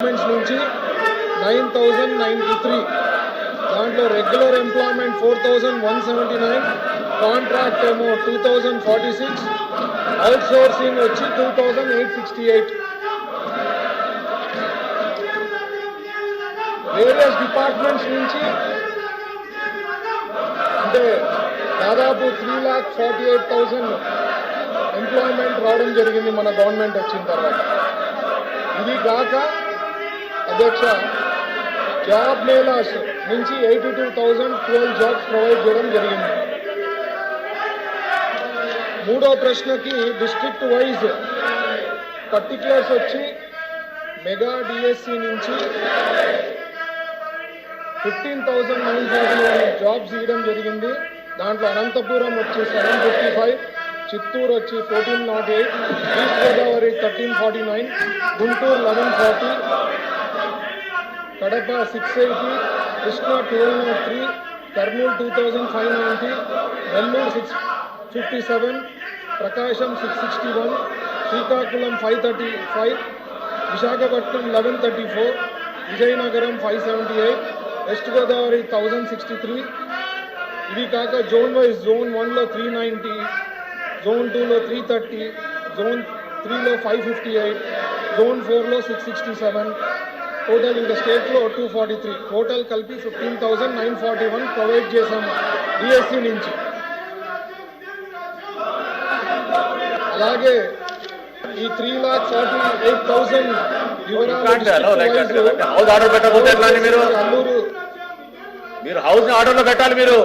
Governments నుంచి nine thousand ninety three దాంట్లో regular employment four thousand one seventy nine contract ఏమో two thousand forty six outsourcing వచ్చి two thousand eight sixty eight various departments నుంచి అంటే దాదాపు three lakh forty eight thousand employment రావడం జరిగింది మన గవర్నమెంట్ వచ్చిన తర్వాత. ఇది కాక అధ్యక్ష జాబ్ మేళాస్ నుంచి eighty two thousand twelve jobs provide చేయడం జరిగింది. మూడో ప్రశ్నకి డిస్ట్రిక్ట్ వైజ్ పర్టిక్యులర్స్ వచ్చి మెగా డిఎస్సి నుంచి fifteen thousand nine forty one jobs ఇవ్వడం జరిగింది. దాంట్లో అనంతపురం వచ్చి సెవెన్ ఫిఫ్టీ ఫైవ్ చిత్తూరు వచ్చి fourteen naught eight east Godavari thirteen forty nine Guntur eleven forty Kadapa six eighty Krishna twelve naught three Kurnool two thousand five ninety Nellore six fifty seven Prakasam six sixty one Srikakulam five thirty five Visakhapatnam eleven thirty four Vizianagaram five seventy eight west Godavari thousand sixty three ఇవి కాక zone wise zone వన్లో three ninety zone టూలో three thirty zone త్రీలో five fifty eight zone ఫోర్లో six sixty seven total ఇంకా స్టేట్లో two forty three total కలిపి fifteen thousand nine forty one provide చేశాము డిఎస్సి నుంచి. అలాగే ఈ three lakh forty eight thousand house order పెట్టకపోతే ఎట్లా మీరు? మీరు హౌస్ని ఆర్డర్లో పెట్టాలి మీరు.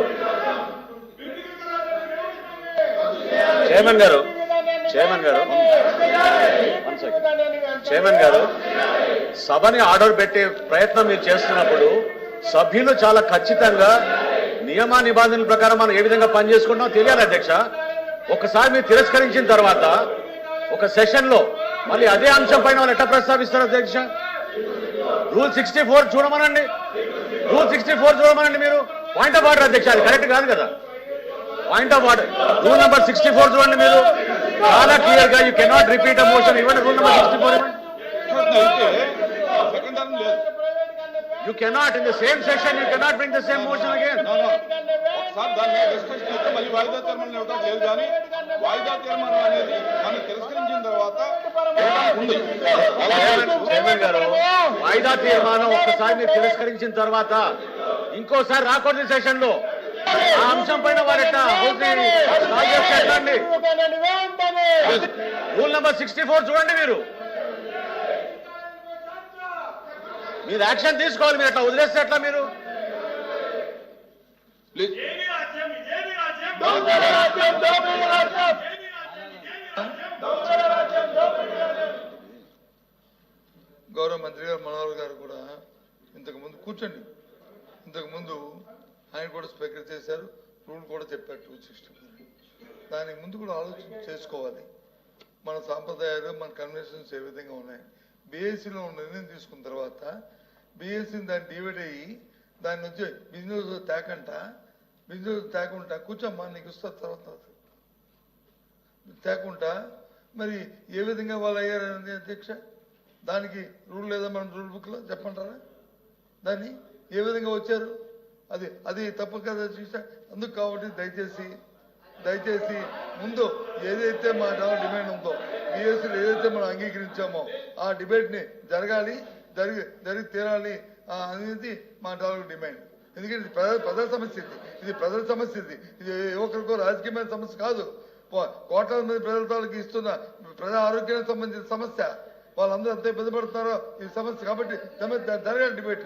చైర్మన్ గారు చైర్మన్ గారు. చైర్మన్ గారు సభని ఆర్డర్ పెట్టే ప్రయత్నం మీరు చేస్తున్నప్పుడు సభ్యులు చాలా ఖచ్చితంగా నియమ నిబంధనల ప్రకారం మనం ఏ విధంగా పనిచేసుకుంటామో తెలియాలి అధ్యక్ష. ఒకసారి మీరు తిరస్కరించిన తర్వాత ఒక సెషన్లో మళ్ళీ అదే అంశం పైన వాళ్ళు ఎట్లా ప్రస్తావిస్తారు అధ్యక్ష? రూల్ సిక్స్టీ ఫోర్ చూడమనండి. రూల్ సిక్స్టీ ఫోర్ చూడమనండి మీరు. పాయింట్ ఆఫ్ ఆర్డర్ అధ్యక్ష అది కరెక్ట్ కాదు కదా? Point of order. Rule number sixty four చూడండి మీరు. చాలా క్లియర్గా you cannot repeat a motion. ఇవ్వండి rule number sixty four you cannot in the same session you cannot bring the same motion again No, no. ఒకసారి దాన్ని discussion చేస్తే మళ్ళీ వాయిదా తీర్మానం ఇవ్వడం లేదు కానీ వాయిదా తీర్మానం అనేది మనం తిరస్కరించిన తర్వాత చైర్మన్ గారు? వాయిదా తీర్మానం ఒక్కసారి మీరు తిరస్కరించిన తర్వాత ఇంకోసారి రాకూడదు సెషన్లో ఆ అంశం పైన వారు రూల్ నెంబర్ సిక్స్టీ ఫోర్ చూడండి మీరు. మీరు యాక్షన్ తీసుకోవాలి మీరు ఎట్లా వదిలేస్తే ఎట్లా మీరు? గౌరవ మంత్రి గారు మనోహర్ గారు కూడా ఇంతకు ముందు కూర్చోండి. ఇంతకు ముందు ఆయన కూడా స్పీకర్ చేశారు రూల్ కూడా చెప్పారు టూ సిక్స్టీ దానికి ముందు కూడా ఆలోచన చేసుకోవాలి. మన సాంప్రదాయాలు మన కన్వెన్షన్స్ ఏ విధంగా ఉన్నాయి? బీఎస్సీలో నిర్ణయం తీసుకున్న తర్వాత బీఎస్సీని దాన్ని డివైడ్ అయ్యి దాని నుంచి బిజినెస్ తేకంట బిజినెస్ తేకుండా కూర్చోమ్మా నీకు ఇస్తా తర్వాత తేకుండా మరి ఏ విధంగా వాళ్ళు అయ్యారని అధ్యక్ష? దానికి రూల్ లేదా మన రూల్ బుక్లో చెప్పంటారా? దాన్ని ఏ విధంగా వచ్చారు? అది అది తప్పు కదా చూసా. అందుకు కాబట్టి దయచేసి దయచేసి ముందు ఏదైతే మా డిమాండ్ ఉందో బిఎస్సీలు ఏదైతే మనం అంగీకరించామో ఆ డిబేట్ని జరగాలి జరిగి జరిగి తీరాలి అనేది మా డాలర్ డిమాండ్. ఎందుకంటే ఇది ప్రజల ప్రజల సమస్య ఇది ఇది ప్రజల సమస్య ఇది ఇది యువకులకు రాజకీయమైన సమస్య కాదు. కోట్ల మంది ప్రజల ఇస్తున్న ప్రజా ఆరోగ్యానికి సంబంధించిన సమస్య. వాళ్ళందరూ ఎంత ఇబ్బంది పడుతున్నారో ఈ సమస్య కాబట్టి జరగాలి డిబేట్.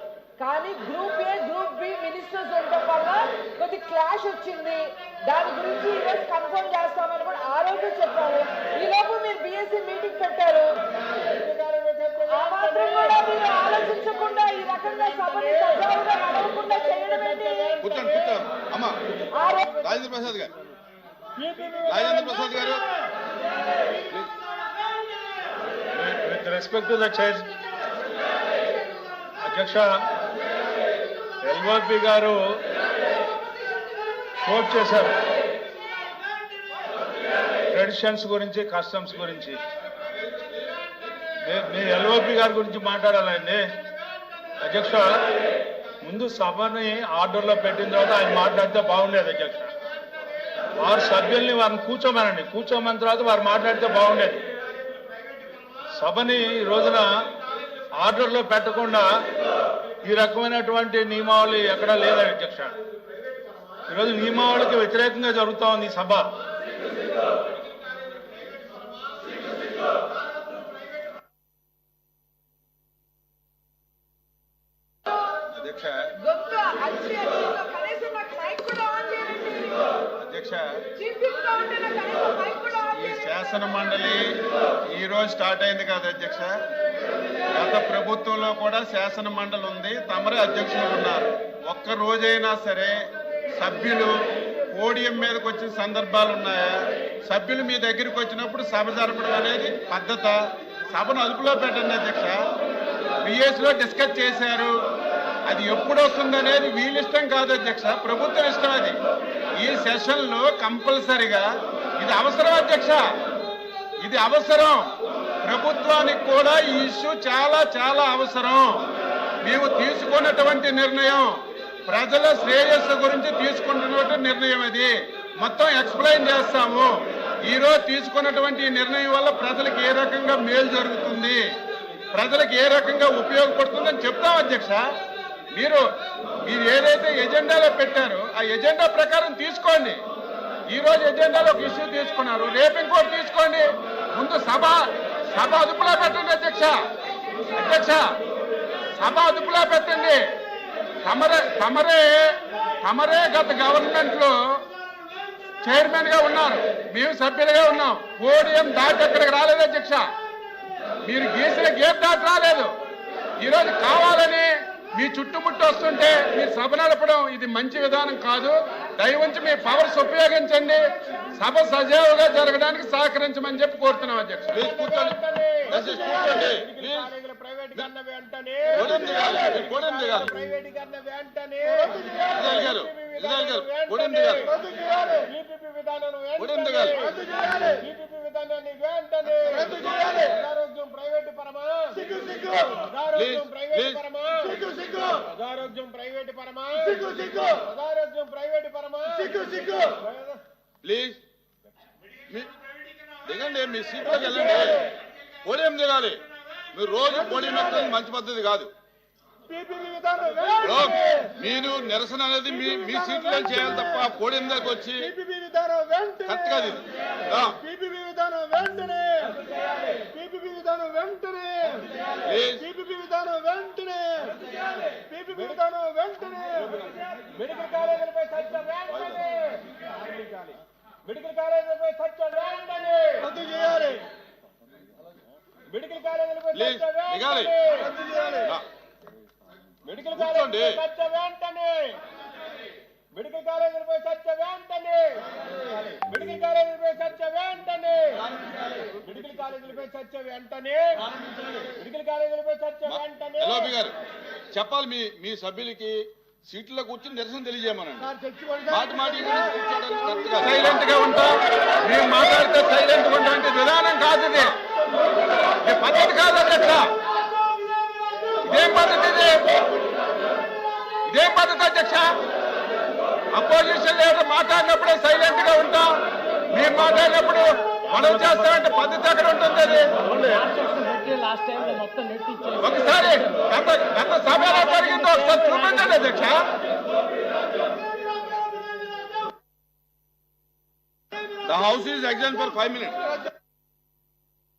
కానీ group A group B ministers ఉండటం వల్ల కొద్ది క్లాష్ వచ్చింది. దాని గురించి ఈరోజు కన్ఫర్మ్ చేస్తామని కూడా ఆ రోజు చెప్పాము ఈ లోపు మీరు బిఎస్సీ మీటింగ్ పెట్టారు. ఆ మాత్రం కూడా మీరు ఆలోచించకుండా ఈ రకంగా సభని సజావుగా నడవకుండా చేయడం రాజేంద్ర ప్రసాద్ గారు. రాజేంద్ర ప్రసాద్ గారు. With respect to the chair, అధ్యక్ష ఎల్ఓపి గారు కోట్ చేశారు. ట్రెడిషన్స్ గురించి కస్టమ్స్ గురించి. నే- ఎల్ఓపి గారి గురించి మాట్లాడాలండి. అధ్యక్ష ముందు సభని ఆర్డర్లో పెట్టిన తర్వాత ఆయన మాట్లాడితే బాగుండేది అధ్యక్ష. వారు సభ్యుల్ని వారిని కూర్చోమనండి. కూర్చోమని తర్వాత వారు మాట్లాడితే బాగుండేది. సభని ఈ రోజున ఆర్డర్లో పెట్టకుండా ఈ రకమైనటువంటి నియమావళి ఎక్కడా లేదా అధ్యక్ష? ఈరోజు నియమావళికి వ్యతిరేకంగా జరుగుతా ఉంది సభ. అధ్యక్ష అధ్యక్ష ఈ శాసన మండలి ఈ రోజు స్టార్ట్ అయింది కదా అధ్యక్ష? గత ప్రభుత్వంలో కూడా శాసన మండలి ఉంది. తమరే అధ్యక్షులు ఉన్నారు. ఒక్క రోజైనా సరే సభ్యులు పోడియం మీదకి వచ్చిన సందర్భాలు ఉన్నాయా? సభ్యులు మీ దగ్గరికి వచ్చినప్పుడు సభ జరపడం అనేది పద్ధత. సభను అదుపులో పెట్టండి అధ్యక్ష. బిఎస్లో డిస్కస్ చేశారు. అది ఎప్పుడు వస్తుంది అనేది వీళ్ళిష్టం కాదు అధ్యక్ష. ప్రభుత్వం ఇష్టం అది. ఈ సెషన్లో కంపల్సరిగా ఇది అవసరం అధ్యక్ష. ఇది అవసరం. ప్రభుత్వానికి కూడా ఈ ఇష్యూ చాలా చాలా అవసరం. మేము తీసుకున్నటువంటి నిర్ణయం ప్రజల శ్రేయస్సు గురించి తీసుకుంటున్నటువంటి నిర్ణయం అది. మొత్తం ఎక్స్ప్లెయిన్ చేస్తాము. ఈ రోజు తీసుకున్నటువంటి నిర్ణయం వల్ల ప్రజలకు ఏ రకంగా మేలు జరుగుతుంది? ప్రజలకు ఏ రకంగా ఉపయోగపడుతుందని చెప్తాం అధ్యక్ష? మీరు మీరు ఏదైతే ఎజెండాలో పెట్టారో ఆ ఎజెండా ప్రకారం తీసుకోండి. ఈ రోజు ఎజెండాలో ఒక ఇష్యూ తీసుకున్నారు. రేపు ఇంకోటి తీసుకోండి. ముందు సభ సభ అదుపులో పెట్టండి అధ్యక్ష. అధ్యక్ష సభ అదుపులో పెట్టండి. తమరే తమరే తమరే గత గవర్నమెంట్లో చైర్మన్గా ఉన్నారు. మేము సభ్యులుగా ఉన్నాం. పోడియం దాటి అక్కడికి రాలేదు అధ్యక్ష. మీరు గీసిన గేట్ దాటి రాలేదు. ఈరోజు కావాలని మీ చుట్టుముట్టు వస్తుంటే మీరు సభ నడపడం ఇది మంచి విధానం కాదు. దయవుంచి మీ పవర్స్ ఉపయోగించండి. సభ సజావుగా జరగడానికి సహకరించమని చెప్పి కోరుతున్నాం అధ్యక్ష. ప్లీజ్ కూర్చోండి. దయచేసి కూర్చోండి. ప్లీజ్ ప్రైవేటీకరణ వెంటనే. గొడవ దిగాలి మీరు గొడవ దిగాలి ప్రైవేటీకరణ వెంటనే. ఇజ్రాయల్ గారు ఇజ్రాయల్ గారు గొడవ దిగాలి ఈపీపీ విధానం గొడవ దిగాలి ఈపీపీ విధానాన్ని వెంటనే. ఆరోగ్యం ప్రైవేటు పరమా ఆరోగ్యం ప్రైవేటు పరమా ఆరోగ్యం ప్రైవేటు పరమా ఆరోగ్యం ప్రైవేటు పరమా ప్లీజ్. మీ- దిగండి మీ సీట్లోకి వెళ్ళండి. పోడియం దిగాలి. మీరు రోజు పోడియం ఎక్కడం మంచి పద్ధతి కాదు. మీరు నిరసన అనేది మీ మీ సీట్లో చేయాలి తప్ప పోడియం దగ్గర వచ్చి? వెంటనే. కరెక్ట్ కాదు ఇది. ప్లీజ్. విధానం వెంటనే. మెడికల్ కాలేజీలపై చర్చ వెంటనే మెడికల్ కాలేజీలపై చర్చ వెంటనే రద్దు చేయాలి. మెడికల్ కాలేజీలపై దిగాలి. వెంటనే రద్దు చేయాలి. మెడికల్. కాలేజీలపై చర్చ వెంటనే మెడికల్ కాలేజీలపై చర్చ వెంటనే మెడికల్ కాలేజీలపై చర్చ వెంటనే మెడికల్ కాలేజీలపై చర్చ వెంటనే మెడికల్ కాలేజీలపై చర్చ వెంటనే చెప్పాలి మీ మీ సభ్యులకి సీట్లో కూర్చుని నిరసన తెలియజేయమనండి. మాటి మాటి సైలెంట్గా ఉంటాం. మేము మాట్లాడితే సైలెంట్గా ఉండే విధానం కాదు ఇది. ఇది పద్ధతి కాదు అధ్యక్ష. ఇదేం పద్ధతి ఇది. ఇదేం పద్ధతి అధ్యక్ష. అపోజిషన్ లీడర్ మాట్లాడినప్పుడే సైలెంట్గా ఉంటాం. మేము మాట్లాడినప్పుడు మనం చేస్తామంటే పద్ధతి ఎక్కడ ఉంటుంది అది? ఒకసారి గత గత సభ ఎలా జరిగిందో ఒకసారి చూపించండి అధ్యక్ష. The house is exam for five minutes